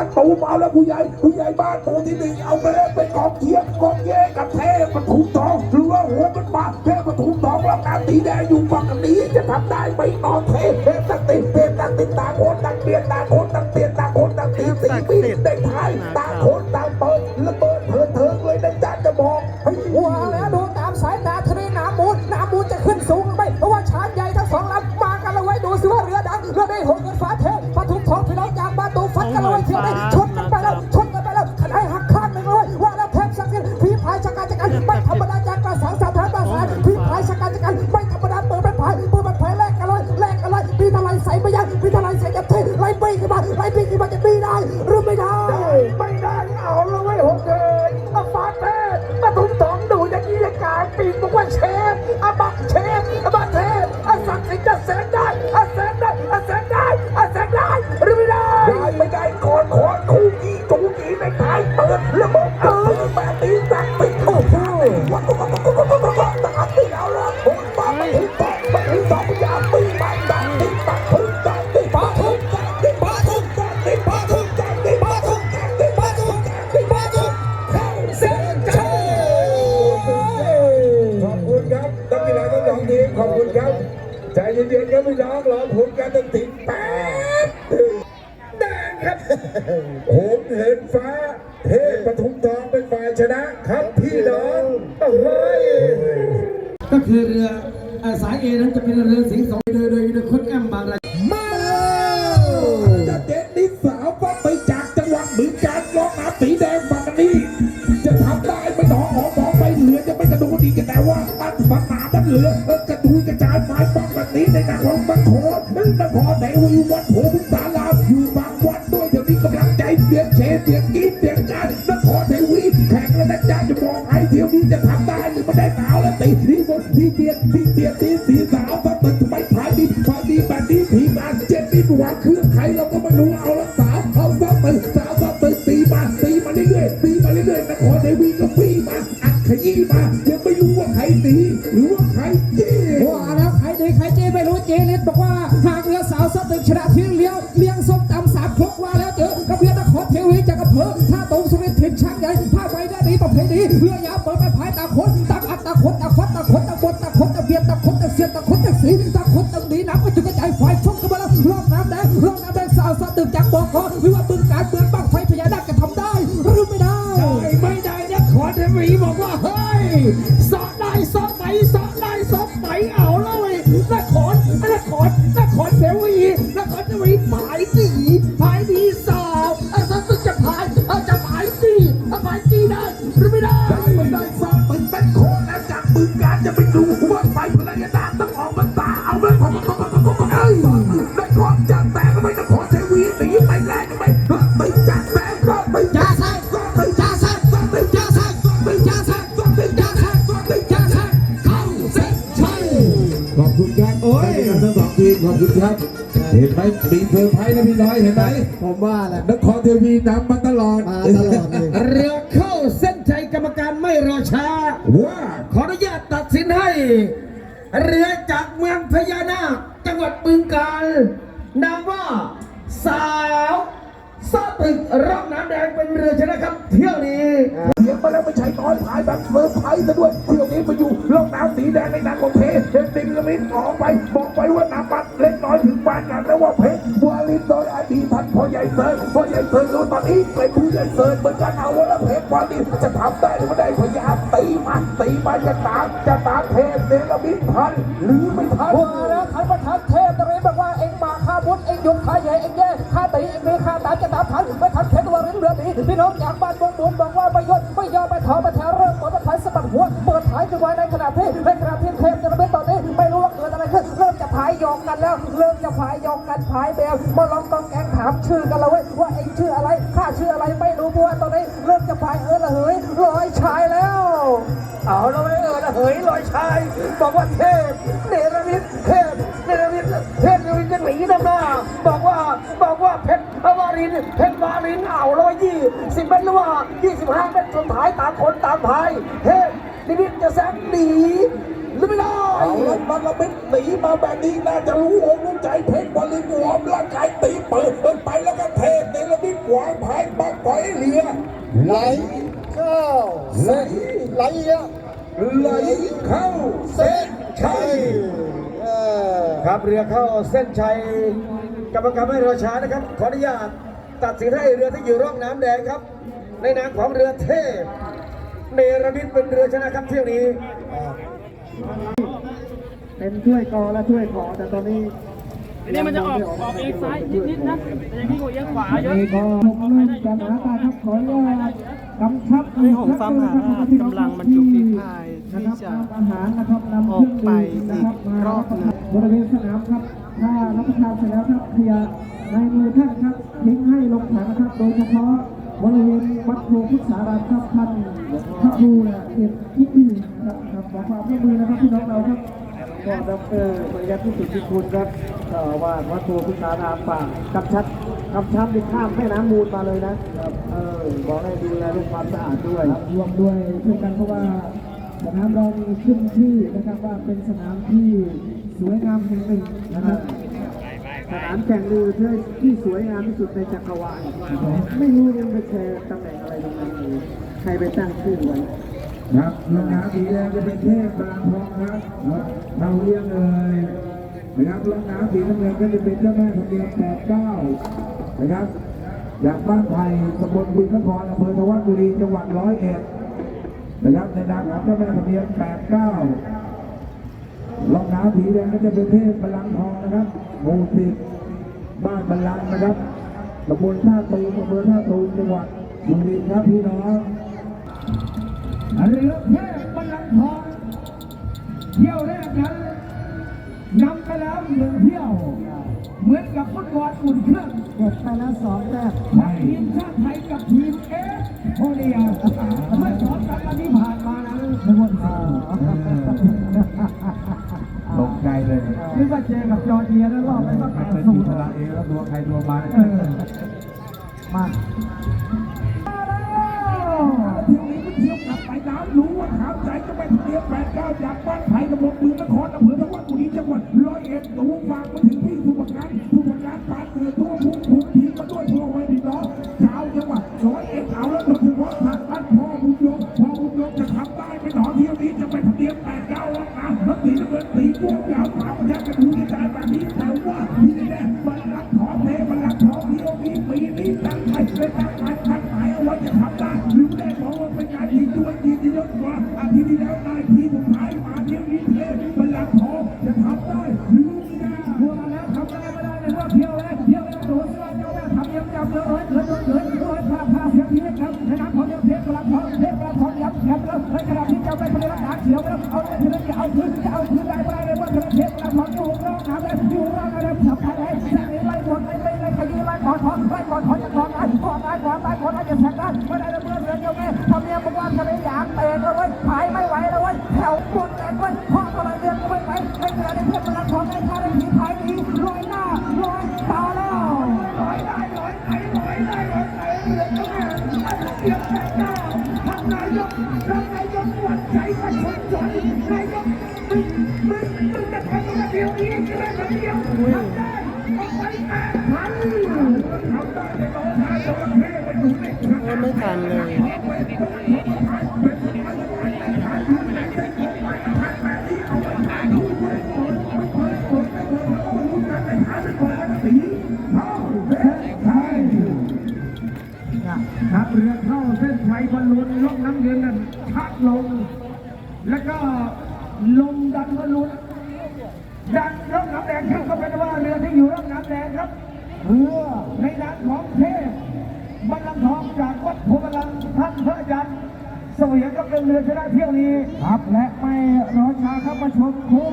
านตูมเอาแล้วผู้ใหญ่ผู้ใหญ่บ้านหมู่ที่หนึ่งเอาไปเลยเป็นกองเชียร์กองเย่กับเทพปทุมทองหรือว่าหัวมันมาเทพปทุมทองรับการตีแดงอยู่ฝั่งนี้จะทำได้ไหมนอนเทพเทพตักติดเทพตักติดต่างคนต่างเปลี่ยนต่างคนต่างเปลี่ยนต่างคนต่างตีตีปีได้ท้ายต่างคนต่าง ที่ยวได้ชนกันไปแล้วชนกันไปแล้วขนายหักข้างหนึ่งเลยว่าแล้วเทพสักดิ์สิทธิ์พี่พายชะกันชะกันไม่ธรรมดาจากกระสังสาธารณประสานพี่พายชะกันชะกันไม่ธรรมดาเปิดเป็นพายเปิดเป็นพายแลกกันเลยแลกกันเลยพี่ทลายใส่ไปยังพี่ทลายใส่ยับเทไล่ปีขึ้นมาไล่ปีขึ้นมาจะปีได้หรือไม่ได้ไม่ได้เอาแล้วไว้ยหกเลยอาฟาเทพปทุมทองดูอย่างนี้ยังกลางปีกบอกว่าเชฟอาบักเชฟอาบักเทพอาศักดิ์สิทธิ์จะแสงได้อาแสงได้อาแสงได้อาแสงได้หรือไม่ได้ได้ไม่ได้ก่อน โหงเหินฟ้าเทพปทุมทองเป็นฝ่ายชนะครับพี่น้องโอ้ยก็คือเรือเอ่อสายเอนั้นจะเป็นเรือสิงห์สองโดยโดยโดยคุณแอมบางรายมาแล้วจะเด็ดนิสาวก็ไปจากจังหวัดบึงการร้องน้ำสีแดงฝั่งนี้ จะทำได้ไม่หนอหอมองไปเหลือจะไม่กระดูดีกันแต่ว่ามันฝันหนามันเหลือเออกระดูกระจายไฟป้องแบบนี้ในนครบางโขนนั่นนครแต่วิววัดโหพุทธาร เสียงเชเสียงกีดเสียงการนครเทวีแข่งแล้วนะจ๊ะจะบอกให้เที่ยวนี้จะทำได้หรือไม่ได้หนาวแล้วตีที่บนที่เตียนที่เตียนที่สีสาวต้องเป็นทำไมขายดีขายดีแบบนี้ทีมาเจ็ดนี่หัวเครื่องใครเราก็ไม่รู้เอาละสาวเอาซ้อมตึงสาวซ้อมตึงตีมาตีมาเรื่อยๆตีมาเรื่อยๆนครเทวีก็ฟีมาอัดขยี้มายังไม่รู้ว่าใครตีหรือว่าใครจี้ว่าแล้วใครดีใครเจไม่รู้เจลิศบอกว่าหากเรือสาวสตึกชนะที่เลี้ยวเลี้ยงส้มตำสามครกว่า ท่าตรงสุริทร์ถิ่นช้างใหญ่ผ้าใบได้ดีประเพณีเรือยาวเปิดไปพายตาคนตาอัดตาคนตาฟัดตาคนตาบนตาคนตาเบียดตาคนตาเสียดตาคนตาสีตาคนตาดีน้ำก็จุกกระจายไฟชกกันมาแล้วรอบน้ำแดงรอบน้ำแดงสาวสตึกจากบอกอวิว่าบึงการเมืองบ้างไฟพญานาคจะทำได้หรือไม่ได้ได้ไม่ได้นะขอเทวีบอกว่าเฮ้ยสอดได้สอดไหมสอดได้สอดไหมเอาแล้วเว้ยนครนครนครเทวีนครเทวีหมายดี คุณครับ เห็นไหมมีเซอร์ไพรส์นะพี่น้อยเห็นไหมผมว่าแหละนครเทวีนำมาตลอดมาตลอดเลยเรือเข้าเส้นชัยกรรมการไม่รอช้าว่าขออนุญาตตัดสินให้ เรือจากเมืองพญานาคจังหวัดบึงกาฬนามว่าสาวซาตึกร่องน้ำแดงเป็นเรือชนะครับ เที่ยวนี้เสียงมาแล้วไม่ใช่น้อยพายแบบเซอร์ไพรส์ซะด้วยเที่ยวนี้มาอยู่ล่องน้ำสีแดงในนางของเพชรเห็นสิงห์ละมินออกไปบอกไปว่าน้ำมันเล็ กน้อยถึงปานกันแล้วว่าเพชรวาลินโดยอดีตท่านพ่อใหญ่เซิร์พ่อใหญ่เซิร์รู้ตอนนี้เป็นผู้ใหญ่เซิร์เหมือนกันเอาว่าแล้วเพชรวาลินจะทำได้หรือไม่ได้พยายามตีมันตีมันจะตามจะตามเทพเนรมิตทันหรือไม่ทันว่าแล้วขันประทัดเทพตะเรบอกว่าเองมาฆ่าบุญเองยุงฆ่าใหญ่เองแย่ฆ่าตีเองมีฆ่าตาจะตามทันไม่ทันเพชรวารินเรือดีพี่น้องจากบ้า ขึ้นเริ่ายยองกันแล้ว เริ่มจะพายยองกันพายแบวมาลองกองแกงถามชื่อกันแล้วเว้ยว่าเองชื่ออะไรข้าชื่ออะไรไม่รู้เพราะว่าตอนนี้เริ่มจะพายเออละเหยลอยชายแล้วเอาแล้วไม่เออละเหยลอยชายบอกว่าเทพเนรมิตเทพเนรมิตเทพเนรมิตจะหนีนำหน้าบอกว่าบอกว่าเพชรวารินเพชรวารินเอาร้อยยี่สิบเมตรหรือว่ายี่สิบห้าเมตรสุดท้ายต่างคนต่างพายเทพนิมิตจะแซงหนี หรือไม่ได้เอาลมันละมิดหนีมาแบบนี้น่าจะรู้อกรู้ใจเพชรบอลลินวอร์มร่างกายตีเปิดเดินไปแล้วก็เทเนรมิตขวางพายปักปล่อยเรือไหลเข้าไหลไหลอะไหลเข้าเส้นชัยครับเรือเข้าเส้นชัยกรรมการไม่รอช้านะครับ ขออนุญาตตัดสินให้เรือที่อยู่ร่องน้ำแดงครับ ในนามของเรือเทพเนรมิตเป็นเรือชนะครับเที่ยวนี้ เป็นถ้วยกอและถ้วยขอแต่ตอนนี้อันนี้มันจะออกออกเองซ้ายนิดๆนะแต่อย่างนี้ก็เอียงขวาเยอะนี่ก็เริ่มสถานการณ์ครับขออนุญาตกำชับเรื่องของฟาร์มหาว่ากำลังบรรจุฝีพายที่จะอาหารนะครับนำออกไปอีกรอบหนึ่งบริเวณสนามครับถ้ารับประทานเสร็จแล้วครับขยะในมือท่านครับทิ้งให้ลงถังนะครับโดยเฉพาะบริเวณวัดโพพุทธสารามครับท่านพระครูเนี่ยเก็บที่ดีนะ ครับขอความร่วมมือนะครับพี่น้องเราครับก็ดรปริยัติสุทธิคุณครับเอ่อว่าวัดโพพุทธารามฝากกำชับกำชับที่ข้ามแม่น้ำมูลมาเลยนะครับเออบอกให้ดูแลเรื่องความสะอาดด้วยรวมด้วยช่วยกันเพราะว่าสนามเรามีขึ้นชื่อนะครับว่าเป็นสนามที่สวยงามแห่งหนึ่งนะครับสนามแข่งเรือที่ที่สวยงามที่สุดในจักรวาลไม่รู้ยังไปแชร์ตำแหน่งอะไรตรงนั้นเลยใครไปตั้งชื่อไว้ ครับรองเท้าสีแดงจะเป็นเทพบางทองครับเราเรียงเลยนะครับรองเท้าสีน้ำเงินก็จะเป็นเจ้าแม่ทะเบียนแปดเก้านะครับจากบ้านไผ่ตำบลบึงนครอำเภอทวัดบุรีจังหวัดร้อยเอ็ดนะครับในนามของเจ้าแม่ทะเบียนแปดเก้ารองเท้าสีแดงก็จะเป็นเทพพลังทองนะครับหมู่สิบบ้านบรรลังนะครับตำบลท่าตูมอำเภอท่าตูมจังหวัดบุรีครับพี่น้อง เรือเทพบัลลังทองเที่ยวแรกนั้นนำไปแล้วหนึ่งเที่ยว เหมือนกับฟุตบอลอุ่นเครื่องเก็บไปแล้วสองแต้มทีมชาติไทยกับทีมเอสโคเรียเมื่อสองสัปดาห์ที่ผ่านมานั้นทุกคนอ่าตกใจเลยนึกว่าเจอกับจอร์เจียแล้วรอบไปก็แปดเป็นศูทีมพลังเองแล้วตัวใครตัวมันเออมา แปดเก้าจากบ้านไผ่ตำบลเมืองนครอำเภอตะวันบุรีจังหวัดร้อยเอ็ดหลวฝากมาถึงที่สุพรร อ ครั้งไม่ทันเลย สวียก็เป็นเรือชนะเที่ยวนี้ครับและไม่รอช้าครับมาชมคู่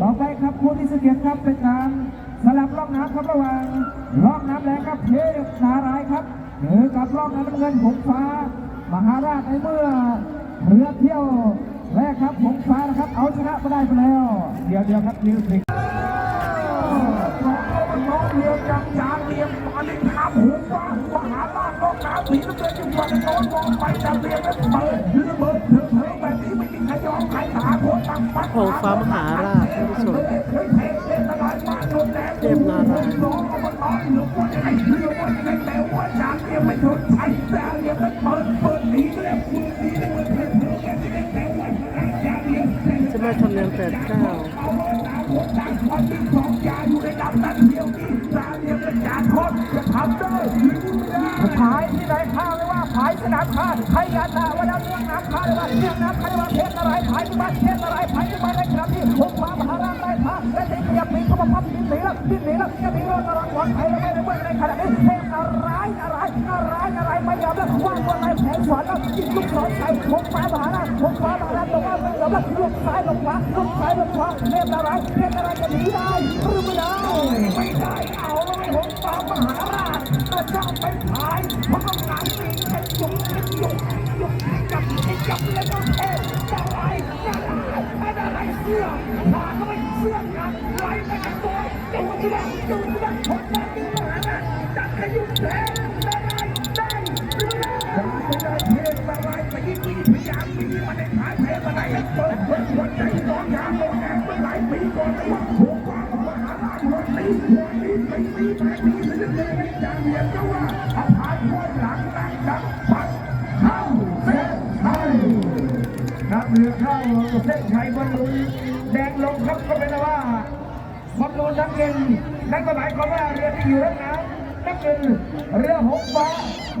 ต่อไปครับคู่ที่สเกียรติครับเป็นการสลับล่องน้ำครับระหว่างล่องน้ำแดงครับเทพนารายครับเจอกับล่องน้ำเงินหงฟ้ามหาราชในเมื่อเรือเที่ยวแรกครับหงฟ้านะครับเอาชนะมาได้ไปแล้ว เดี๋ยวเดี๋ยวครับมิวสิกน้องเรือจังยานเรียมมาในน้ำหูฟ้ามหาราชน้องน้ำสีน้ำเงินจังหวัดโน้นมองไปจับเรียมแล้วเปิดเรือเบิดเถื่อนเถื่อนแบบนี้ไม่มีใครยอมใครหาโคตรตั้ง ท้องฟ้ามหาราชท่านผู้ชมเทพนารายจะมาทำเนียมแปดเก้า ข้าใครอยากด่าว่าน้ำเรื่องน้ำข้าเลยว่าเรื่องน้ำข้าเลยว่าเพชรอะไรผายที่บ้านเพชรอะไรผายที่บ้านในกระบี่หกฟ้ามหาราชได้พระและเทพยาปีเขามาพับดินหนีล้วดินหนีแล้วจะมีรถนรงวันไทยแล้วไม่ได้เมื่อในขณะนี้เทพอะไรอะไรอะไรอะไรไม่ยอมแล้วว่าวันไหนแผนสอนแล้วยิงลูกศรใส่หกฟ้ามหาราชหกฟ้ามหาราชบอกว่าไม่ยอมแล้วลูกซ้ายลงขวาลูกซ้ายลงขวาเทพอะไรเทพอะไรจะหนีได้หรือไม่ได้ไม่ได้ เรือเข้าเส้นชัยบอลลูนแดงลงครับก็เป็นว่าบอลลูนน้ำเงินนั่นก็หมายความว่าเรือที่อยู่ด้านน้ำน้ำเงินเรือหงฟ้า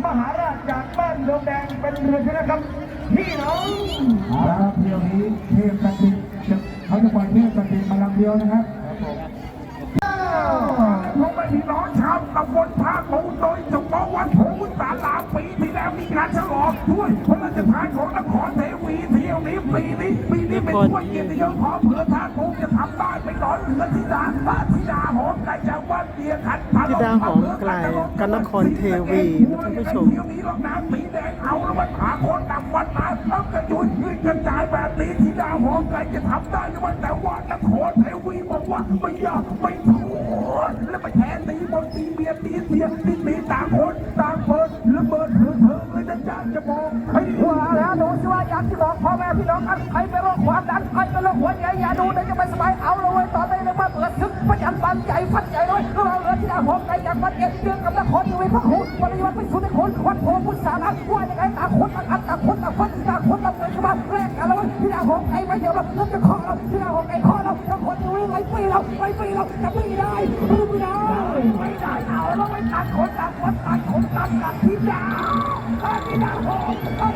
มหาราชจากบ้านดงแดงเป็นเรือชนะครับพี่น้องอาละครับเที่ยวนี้เทพตันติจะเขาจะปล่อยเทพตันติมาลำเดียวนะครับผมไม่พี่น้องชาวตำบลท่าตูโดยเฉพาะวันโหมุสาลาปีที่แล้วมีการฉลองด้วยพระราชทานของนคร ปีนี้เป็นถ้วยเกียรติยศของเผื่อท่าตูนจะทำได้ไปต่อเหลือธิดาพระธิดาหอมไก่จากวัดเดียขันธิดาหอมไกลกันนครเทวีนะท่านผู้ชมเที่ยวนี้รองน้ำสีแดงเอาแล้วมันหาคนนำวันมาต้องกระจุยยืนกระจายแบบนี้ธิดาหอมไก่จะทำได้หรือว่าแต่ว่านครเทวีบอกว่าไม่ยากไม่ทนและไปแทนตีบนตีเบียดตีเสียตีตีต่างคน ต่างคน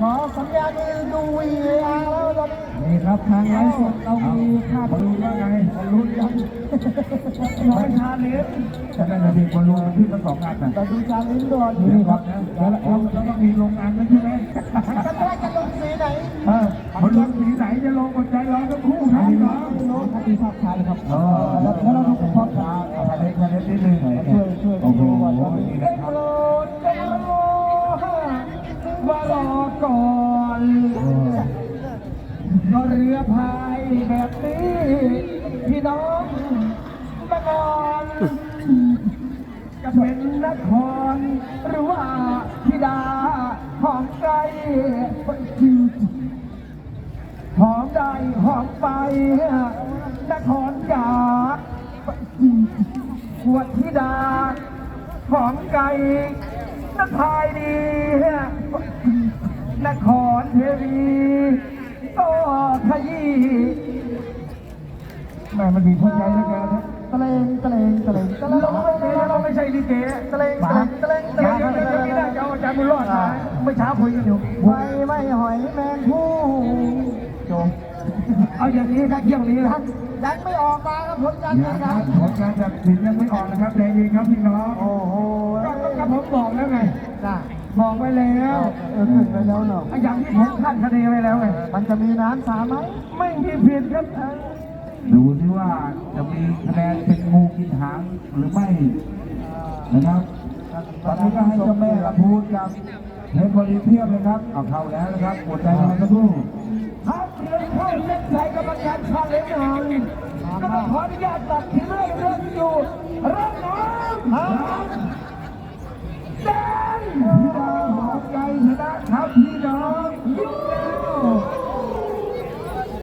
ขอสัญญาณมือดูวีอาร์แล้วตอนนี้นี่ครับทางไลฟ์สดเรามีภาพบอลลูนว่าไงบอลลูนยัง ร้อยชาเลนจะได้ระเบียบบอลลูนที่ทั้งสองอันนะแต่ดูจาลิ้นก่อนนี่ครับแล้วเราต้องมีโรงงานนั้นใช่ไหมจะได้จะลงสีไหนเออมันลงสีไหนจะลงกดใจร้อนทั้งคู่ครับพี่น้องโน้ตครับมีภาพชายเลยครับเออแล้วเราต้องเป็นพ่อค้าชาเลนชาเลนนิดนึงช่วยช่วยโอ้โหดูก่อนครับนี่นะครับโปรดจงรู้ว่ารอก่อนก็เรือพายแบบนี้พี่น้องมาก่อน จะเป็นนครหรือว่าธิดาหอมไกลหอมได้หอมไปนครจากขวดธิดาหอมไก่นภายดีนครเทวีก็ขยี้แม่มันมีคนใจเหลือเกินนะ ตะเลงตะเลงตะเลงตะเลงเราไม่ใช่ลิเกตะเลงตะเลงตะเลงตะเลงตะเลงไม่ได้จะเอาอาจารย์บุญรอดมาไม่ช้าคุยกันอยู่ไม่ไม่หอยแมงผู้จบเอาอย่างนี้ครับเยี่ยงนี้ครับยังไม่ออกมาครับผลการแข่งขันผลการตัดสินยังไม่ออกนะครับเลงเดีครับพี่น้องโอ้โหก็ผมบอกแล้วไงบอกไปแล้วเออขึ้ไปแล้วเนาะอย่างที่ผมคานคะเนไปแล้วไงมันจะมีน้ำสาไหมไม่มีผิดครับ ดูที่ว่าจะมีคะแนนเป็นงูกินหางหรือไม่นะครับ ตอนนี้ก็ให้เจ้าแม่ละพูดกับเพชรบุรีเพียบเลยครับเอาเข้าแล้วนะครับกดใจกันสักครู่ครับเดี๋ยเข้าเส้นใจกับกรรมการชาเลนจ์หน่อยกรรมขออนุญาตตัดทิ้งเรื่องเรื่องอยู่รับน้ำครัแดงพี่น้องขอบใจชนะครับพี่น้อง